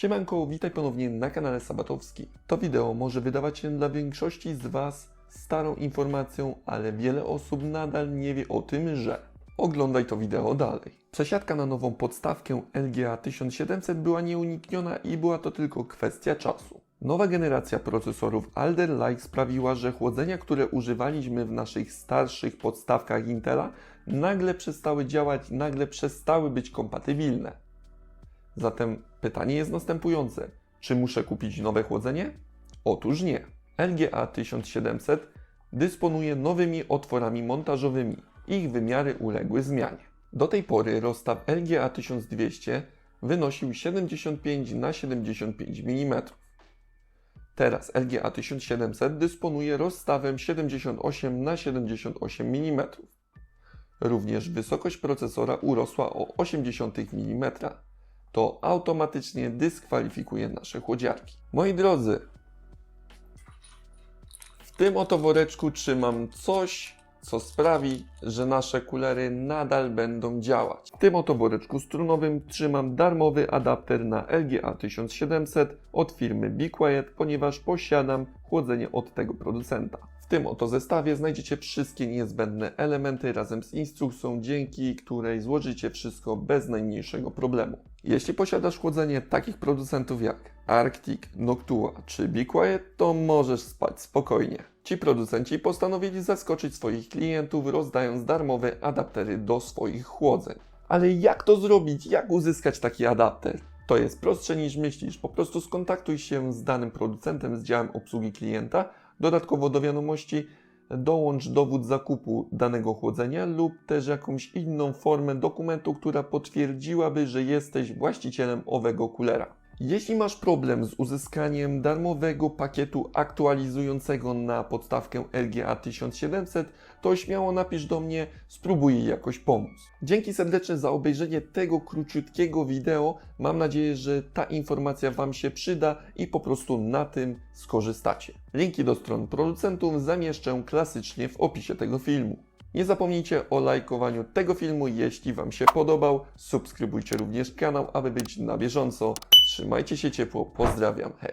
Siemanko, witaj ponownie na kanale Sabatowski. To wideo może wydawać się dla większości z Was starą informacją, ale wiele osób nadal nie wie o tym, że. Oglądaj to wideo dalej. Przesiadka na nową podstawkę LGA 1700 była nieunikniona i była to tylko kwestia czasu. Nowa generacja procesorów Alder Lake sprawiła, że chłodzenia, które używaliśmy w naszych starszych podstawkach Intela, nagle przestały działać, nagle przestały być kompatybilne. Zatem pytanie jest następujące: czy muszę kupić nowe chłodzenie? Otóż nie. LGA 1700 dysponuje nowymi otworami montażowymi. Ich wymiary uległy zmianie. Do tej pory rozstaw LGA 1200 wynosił 75 na 75 mm. Teraz LGA 1700 dysponuje rozstawem 78 na 78 mm. Również wysokość procesora urosła o 0,8 mm. To automatycznie dyskwalifikuje nasze chłodziarki. Moi drodzy, w tym oto woreczku trzymam coś, co sprawi, że nasze kulery nadal będą działać. W tym oto woreczku strunowym trzymam darmowy adapter na LGA 1700 od firmy Be Quiet, ponieważ posiadam chłodzenie od tego producenta. Tym oto zestawie znajdziecie wszystkie niezbędne elementy razem z instrukcją, dzięki której złożycie wszystko bez najmniejszego problemu. Jeśli posiadasz chłodzenie takich producentów jak Arctic, Noctua czy Be Quiet, to możesz spać spokojnie. Ci producenci postanowili zaskoczyć swoich klientów, rozdając darmowe adaptery do swoich chłodzeń. Ale jak to zrobić? Jak uzyskać taki adapter? To jest prostsze niż myślisz. Po prostu skontaktuj się z danym producentem, z działem obsługi klienta. Dodatkowo do wiadomości dołącz dowód zakupu danego chłodzenia lub też jakąś inną formę dokumentu, która potwierdziłaby, że jesteś właścicielem owego kulera. Jeśli masz problem z uzyskaniem darmowego pakietu aktualizującego na podstawkę LGA 1700, to śmiało napisz do mnie, spróbuję jakoś pomóc. Dzięki serdecznie za obejrzenie tego króciutkiego wideo. Mam nadzieję, że ta informacja Wam się przyda i po prostu na tym skorzystacie. Linki do stron producentów zamieszczę klasycznie w opisie tego filmu. Nie zapomnijcie o lajkowaniu tego filmu, jeśli Wam się podobał. Subskrybujcie również kanał, aby być na bieżąco. Trzymajcie się ciepło, pozdrawiam, hej!